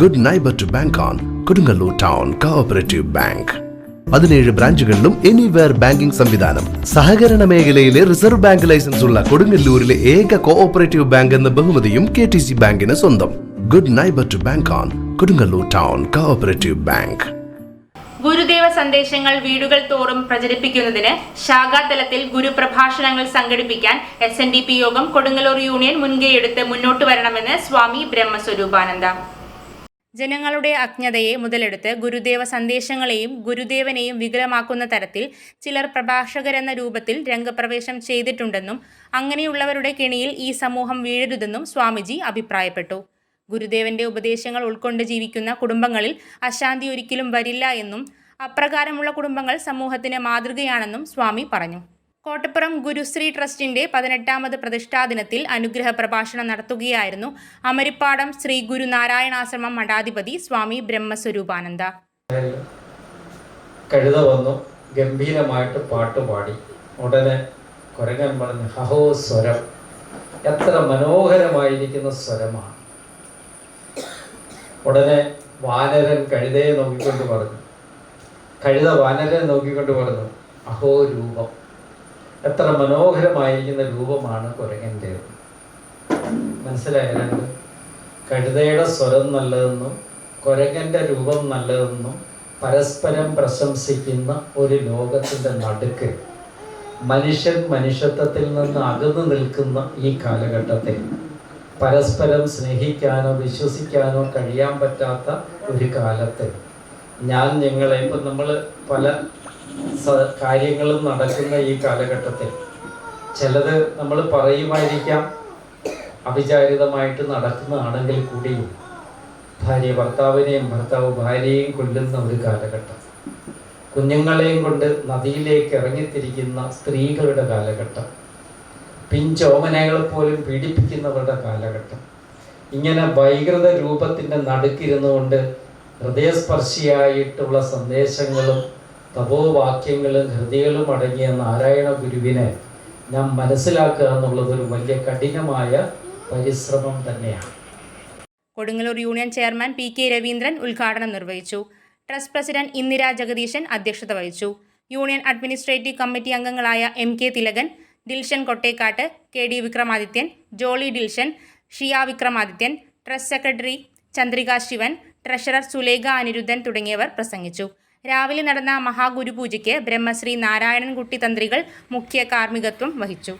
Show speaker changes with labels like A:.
A: Good neighbour to bank on Kodungallur town cooperative bank പതിനേഴ് ബ്രാഞ്ചുകളിലും anywhere banking സംവിധാനം. സഹകരണ മേഖലയിലെ റിസർവ് ബാങ്ക് ലൈസൻസ് ഉള്ള കൊടുങ്ങല്ലൂരിലെ ഏക കോഓപ്പറേറ്റീവ് ബാങ്ക് എന്ന ബഹുമതിയും കെ ടി സി ബാങ്കിന് സ്വന്തം. Good neighbour to bank on Kodungallur town cooperative bank
B: Gurudeva സന്ദേശങ്ങൾ വീടുകൾ തോറും പ്രചരിപ്പിക്കുന്നതിന് ശാഖാതലത്തിൽ ഗുരുപ്രഭാഷണങ്ങൾ സംഘടിപ്പിക്കാൻ എസ് യോഗം കൊടുങ്ങല്ലൂർ യൂണിയൻ മുൻകൈയെടുത്ത് മുന്നോട്ട് വരണമെന്ന് സ്വാമി ബ്രഹ്മസ്വരൂപാനന്ദ. ജനങ്ങളുടെ അജ്ഞതയെ മുതലെടുത്ത് ഗുരുദേവ സന്ദേശങ്ങളെയും ഗുരുദേവനെയും വികലമാക്കുന്ന തരത്തിൽ ചിലർ പ്രഭാഷകരെന്ന രൂപത്തിൽ രംഗപ്രവേശം ചെയ്തിട്ടുണ്ടെന്നും അങ്ങനെയുള്ളവരുടെ കെണിയിൽ ഈ സമൂഹം വീഴരുതെന്നും സ്വാമിജി അഭിപ്രായപ്പെട്ടു. ഗുരുദേവന്റെ ഉപദേശങ്ങൾ ഉൾക്കൊണ്ട് ജീവിക്കുന്ന കുടുംബങ്ങളിൽ അശാന്തി ഒരിക്കലും വരില്ല എന്നും അപ്രകാരമുള്ള കുടുംബങ്ങൾ സമൂഹത്തിന് മാതൃകയാണെന്നും സ്വാമി പറഞ്ഞു. കോട്ടപ്പുറം ഗുരുശ്രീ ട്രസ്റ്റിന്റെ പതിനെട്ടാമത് പ്രതിഷ്ഠാ ദിനത്തിൽ അനുഗ്രഹ പ്രഭാഷണം നടത്തുകയായിരുന്നു അമരിപ്പാടം ശ്രീ ഗുരുനാരായണാശ്രമം മഠാധിപതി സ്വാമി ബ്രഹ്മസ്വരൂപാനന്ദ.
C: കഴുത വന്നു ഗംഭീരമായിട്ട് പാട്ട് പാടി. ഉടനെ കുരങ്ങൻ പറഞ്ഞു ഹഹോ സ്വരം എത്ര മനോഹരമായിരിക്കുന്ന സ്വരമാണ്. ഉടനെ വാനരൻ കഴുതയെ നോക്കിക്കൊണ്ട് പറഞ്ഞു കഴുത വാനരനെ നോക്കിക്കൊണ്ട് പറഞ്ഞു അഹോ രൂപം. എത്ര മനോഹരമായിരിക്കുന്ന രൂപമാണ് കുരങ്ങന്റെ. മനസ്സിലായ രണ്ട് കഴുതയുടെ സ്വരം നല്ലതെന്നും കുരങ്ങന്റെ രൂപം നല്ലതെന്നും പരസ്പരം പ്രശംസിക്കുന്ന ഒരു ലോകത്തിന്റെ നടുക്ക്. മനുഷ്യൻ മനുഷ്യത്വത്തിൽ നിന്ന് അകന്നു നിൽക്കുന്ന ഈ കാലഘട്ടത്തിൽ പരസ്പരം സ്നേഹിക്കാനോ വിശ്വസിക്കാനോ കഴിയാൻ പറ്റാത്ത ഒരു കാലത്ത്. ഞാൻ നിങ്ങളെ ഇപ്പം നമ്മൾ പല കാര്യങ്ങളും നടക്കുന്ന ഈ കാലഘട്ടത്തിൽ ചിലത് നമ്മൾ പറയുമായിരിക്കാം അവിചാരിതമായിട്ട് നടക്കുന്നതാണെങ്കിൽ കൂടിയും ഭാര്യ ഭർത്താവിനെയും ഭർത്താവ് ഭാര്യയെയും കൊല്ലുന്ന ഒരു കാലഘട്ടം. കുഞ്ഞുങ്ങളെയും കൊണ്ട് നദിയിലേക്ക് ഇറങ്ങിത്തിരിക്കുന്ന സ്ത്രീകളുടെ കാലഘട്ടം. പിഞ്ചോമനകളെ പോലും പീഡിപ്പിക്കുന്നവരുടെ കാലഘട്ടം. ഇങ്ങനെ വൈകൃത രൂപത്തിന്റെ നടുക്കിരുന്നുകൊണ്ട് ഹൃദയസ്പർശിയായിട്ടുള്ള സന്ദേശങ്ങളും തപോവാക്യങ്ങളും ഹൃദയങ്ങളും അടങ്ങിയ നാരായണ ഗുരുവിനെ നാം മനസ്സിലാക്കുക എന്നുള്ളത് ഒരു വലിയ കഠിനമായ പരിശ്രമം തന്നെയാണ്.
B: Kodungallur union chairman P K Raveendran ഉദ്ഘാടനം നിർവഹിച്ചു. ട്രസ്റ്റ് പ്രസിഡന്റ് ഇന്ദിര ജഗദീശൻ അധ്യക്ഷത വഹിച്ചു. യൂണിയൻ അഡ്മിനിസ്ട്രേറ്റീവ് കമ്മിറ്റി അംഗങ്ങളായ M K Thilakan Dilshan Kottekkat K D Vikramadithyan Jolly Dilshan Shiya Vikramadithyan trust secretary Chandrika Sivan treasurer Sulekha Anirudhan തുടങ്ങിയവർ പ്രസംഗിച്ചു. രാവിലെ നടന്ന മഹാഗുരുപൂജയ്ക്ക് ബ്രഹ്മശ്രീ നാരായണൻകുട്ടി തന്ത്രികൾ മുഖ്യ കാർമ്മികത്വം വഹിച്ചു